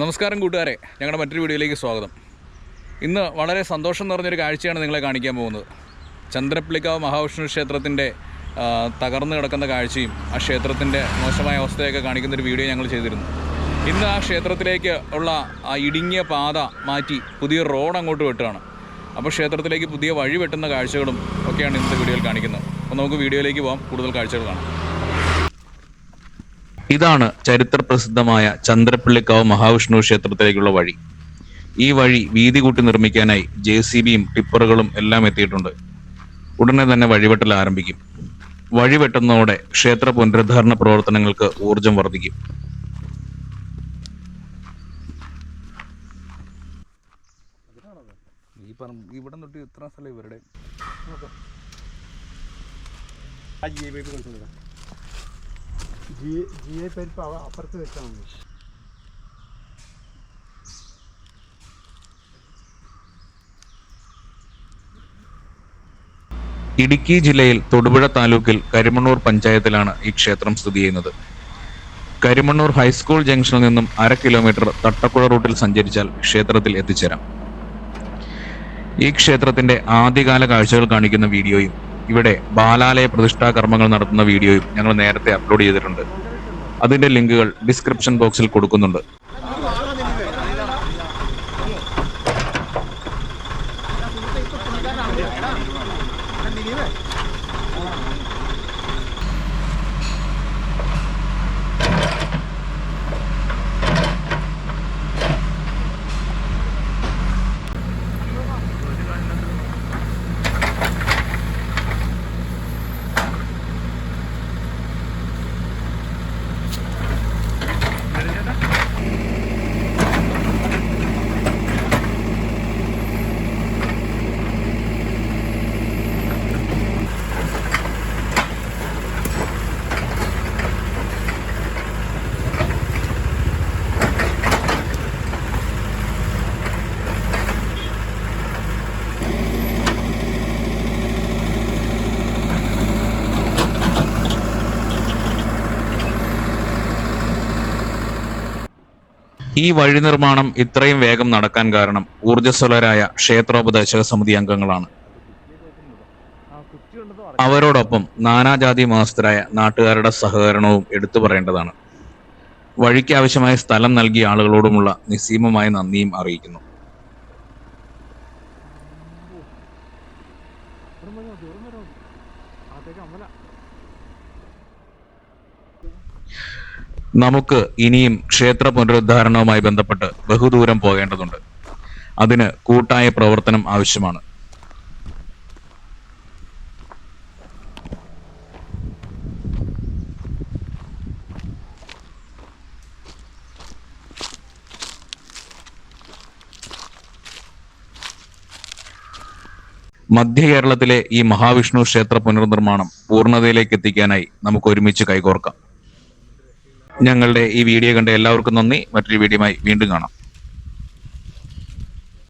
നമസ്കാരം കൂട്ടുകാരെ. ഞങ്ങളുടെ മറ്റൊരു വീഡിയോയിലേക്ക് സ്വാഗതം. ഇന്ന് വളരെ സന്തോഷം നിറഞ്ഞൊരു കാഴ്ചയാണ് നിങ്ങളെ കാണിക്കാൻ പോകുന്നത്. ചന്ദ്രപ്പള്ളിക്കാവ് മഹാവിഷ്ണു ക്ഷേത്രത്തിന്റെ തകർന്നു കിടക്കുന്ന കാഴ്ചയും ആ ക്ഷേത്രത്തിന്റെ മോശമായ അവസ്ഥയൊക്കെ കാണിക്കുന്ന ഒരു വീഡിയോ ഞങ്ങൾ ചെയ്തിരുന്നു. ഇന്ന് ആ ക്ഷേത്രത്തിലേക്ക് ഉള്ള ആ ഇടുങ്ങിയ പാത മാറ്റി പുതിയ റോഡ് അങ്ങോട്ട് വെട്ടുകയാണ്. അപ്പോൾ ക്ഷേത്രത്തിലേക്ക് പുതിയ വഴി വെട്ടുന്ന കാഴ്ചകളും ഒക്കെയാണ് ഇന്നത്തെ വീഡിയോയിൽ കാണിക്കുന്നത്. അപ്പോൾ നമുക്ക് വീഡിയോയിലേക്ക് പോകാം കൂടുതൽ കാഴ്ചകൾ കാണാം. ഇതാണ് ചരിത്ര പ്രസിദ്ധമായ ചന്ദ്രപ്പള്ളിക്കാവ് മഹാവിഷ്ണു ക്ഷേത്രത്തിലേക്കുള്ള വഴി. ഈ വഴി വീതി കൂട്ടി നിർമ്മിക്കാനായി ജെ സി ബിയും ടിപ്പറുകളും എല്ലാം എത്തിയിട്ടുണ്ട്. ഉടനെ തന്നെ വഴിവെട്ടൽ ആരംഭിക്കും. വഴി വെട്ടുന്നതോടെ ക്ഷേത്ര പുനരുദ്ധാരണ പ്രവർത്തനങ്ങൾക്ക് ഊർജം വർദ്ധിക്കും. ഇവിടെ തൊട്ട് ഇത്ര സ്ഥലം ഇവരുടെ. ആ ജി ജി ജി പരിപ്പ് അപ്പുറത്ത് ഇടുക്കി ജില്ലയിൽ തൊടുപുഴ താലൂക്കിൽ കരിമണ്ണൂർ പഞ്ചായത്തിലാണ് ഈ ക്ഷേത്രം സ്ഥിതി ചെയ്യുന്നത്. കരിമണ്ണൂർ ഹൈസ്കൂൾ ജംഗ്ഷനിൽ നിന്നും അര കിലോമീറ്റർ തട്ടക്കുഴ റൂട്ടിൽ സഞ്ചരിച്ചാൽ ക്ഷേത്രത്തിൽ എത്തിച്ചേരാം. ഈ ക്ഷേത്രത്തിന്റെ ആദ്യകാല കാഴ്ചകൾ കാണിക്കുന്ന വീഡിയോയും ഇവിടെ ബാലാലയ പ്രതിഷ്ഠാ കർമ്മങ്ങൾ നടത്തുന്ന വീഡിയോയും ഞങ്ങൾ നേരത്തെ അപ്ലോഡ് ചെയ്തിട്ടുണ്ട്. അതിന്റെ ലിങ്കുകൾ ഡിസ്ക്രിപ്ഷൻ ബോക്സിൽ കൊടുക്കുന്നുണ്ട്. ഈ വഴി നിർമ്മാണം ഇത്രയും വേഗം നടക്കാൻ കാരണം ഊർജസ്വലരായ ക്ഷേത്രോപദേശക സമിതി അംഗങ്ങളാണ്. അവരോടൊപ്പം നാനാജാതി മാസത്തിലായ നാട്ടുകാരുടെ സഹകരണവും എടുത്തു പറയേണ്ടതാണ്. വഴിക്ക് ആവശ്യമായ സ്ഥലം നൽകിയ ആളുകളോടുമുള്ള നിസ്സീമമായ നന്ദിയും അറിയിക്കുന്നു. നമുക്ക് ഇനിയും ക്ഷേത്ര പുനരുദ്ധാരണവുമായി ബന്ധപ്പെട്ട് ബഹുദൂരം പോകേണ്ടതുണ്ട്. അതിന് കൂട്ടായ പ്രവർത്തനം ആവശ്യമാണ്. മധ്യ കേരളത്തിലെ ഈ മഹാവിഷ്ണു ക്ഷേത്ര പുനർനിർമ്മാണം പൂർണതയിലേക്ക് എത്തിക്കാനായി നമുക്ക് ഒരുമിച്ച് കൈകോർക്കാം. ഞങ്ങളുടെ ഈ വീഡിയോ കണ്ട എല്ലാവർക്കും നന്ദി. മറ്റൊരു വീഡിയോയുമായി വീണ്ടും കാണാം.